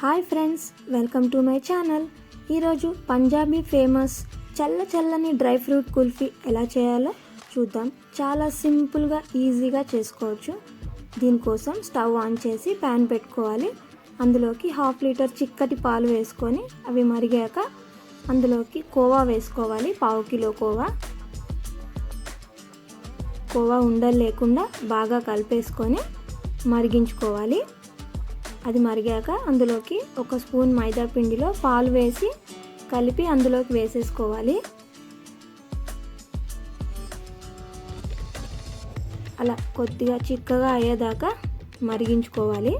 Hi friends welcome to my channel. ఈరోజు Punjabi famous చల్ల చల్లని డ్రై ఫ్రూట్ కుల్ఫీ ఎలా చేయాలో చూద్దాం. చాలా సింపుల్గా ఈజీగా చేసుకోవచ్చు. దీనికోసం స్టవ్ ఆన్ చేసి ప్యాన్ పెట్టుకోవాలి. అందులోకి హాఫ్ లీటర్ చిక్కటి పాలు వేసుకొని అవి మరిగాక అందులోకి కోవా వేసుకోవాలి పావు కిలో కోవా. కోవా ఉండలు లేకుండా బాగా కలిపేసుకొని మరిగించుకోవాలి. అది మరిగాక అందులోకి ఒక స్పూన్ మైదా పిండిలో పాలు వేసి కలిపి అందులోకి వేసేసుకోవాలి. అలా కొద్దిగా చిక్కగా అయ్యేదాకా మరిగించుకోవాలి.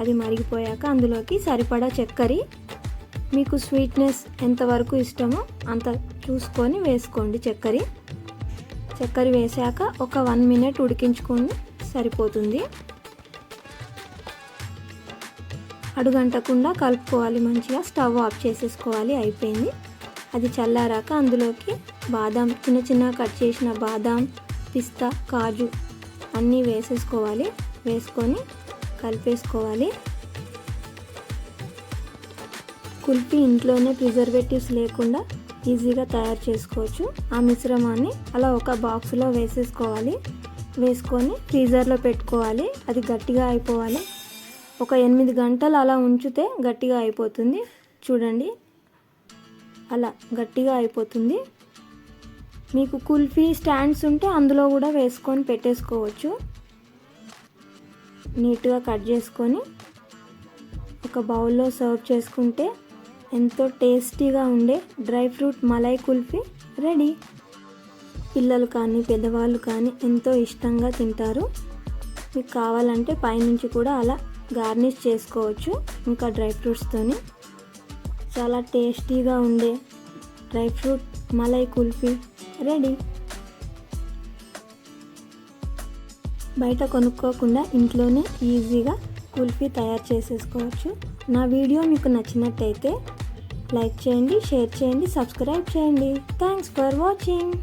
అది మరిగిపోయాక అందులోకి సరిపడా చక్కెర మీకు స్వీట్నెస్ ఎంతవరకు ఇష్టమో అంత చూసుకొని వేసుకోండి చక్కెర. చక్కెర వేసాక ఒక వన్ మినిట్ ఉడికించుకొని సరిపోతుంది. అడుగంటకుండా కలుపుకోవాలి మంచిగా. స్టవ్ ఆఫ్ చేసేసుకోవాలి అయిపోయింది. అది చల్లారాక అందులోకి బాదాం చిన్న చిన్న కట్ చేసిన బాదాం పిస్తా కాజు అన్నీ వేసేసుకోవాలి. వేసుకొని కలిపేసుకోవాలి. కుల్ఫీ ఇంట్లోనే ప్రిజర్వేటివ్స్ లేకుండా ఈజీగా తయారు చేసుకోవచ్చు. ఆ మిశ్రమాన్ని అలా ఒక బాక్స్లో వేసేసుకోవాలి. వేసుకొని ఫ్రీజర్లో పెట్టుకోవాలి. అది గట్టిగా అయిపోవాలి. ఒక ఎనిమిది గంటలు అలా ఉంచితే గట్టిగా అయిపోతుంది. చూడండి. అలా గట్టిగా అయిపోతుంది. మీకు కుల్ఫీ స్టాండ్స్ ఉంటే అందులో కూడా వేసుకొని పెట్టేసుకోవచ్చు. నీట్గా కట్ చేసుకొని ఒక బౌల్లో సర్వ్ చేసుకుంటే ఎంతో టేస్టీగా ఉండే dry fruit malai kulfi ready. పిల్లలు కానీ పెద్దవాళ్ళు కానీ ఎంతో ఇష్టంగా తింటారు. మీకు కావాలంటే పైనుంచి కూడా అలా గార్నిష్ చేసుకోవచ్చు ఇంకా డ్రై ఫ్రూట్స్తోని చాలా టేస్టీగా ఉండే dry fruit malai kulfi. Ready. బయట కొనుక్కోకుండా ఇంట్లోనే ఈజీగా కుల్ఫీ తయారు చేసేసుకోవచ్చు. నా వీడియో మీకు నచ్చినట్టయితే లైక్ చేయండి షేర్ చేయండి సబ్స్క్రైబ్ చేయండి. Thanks for watching.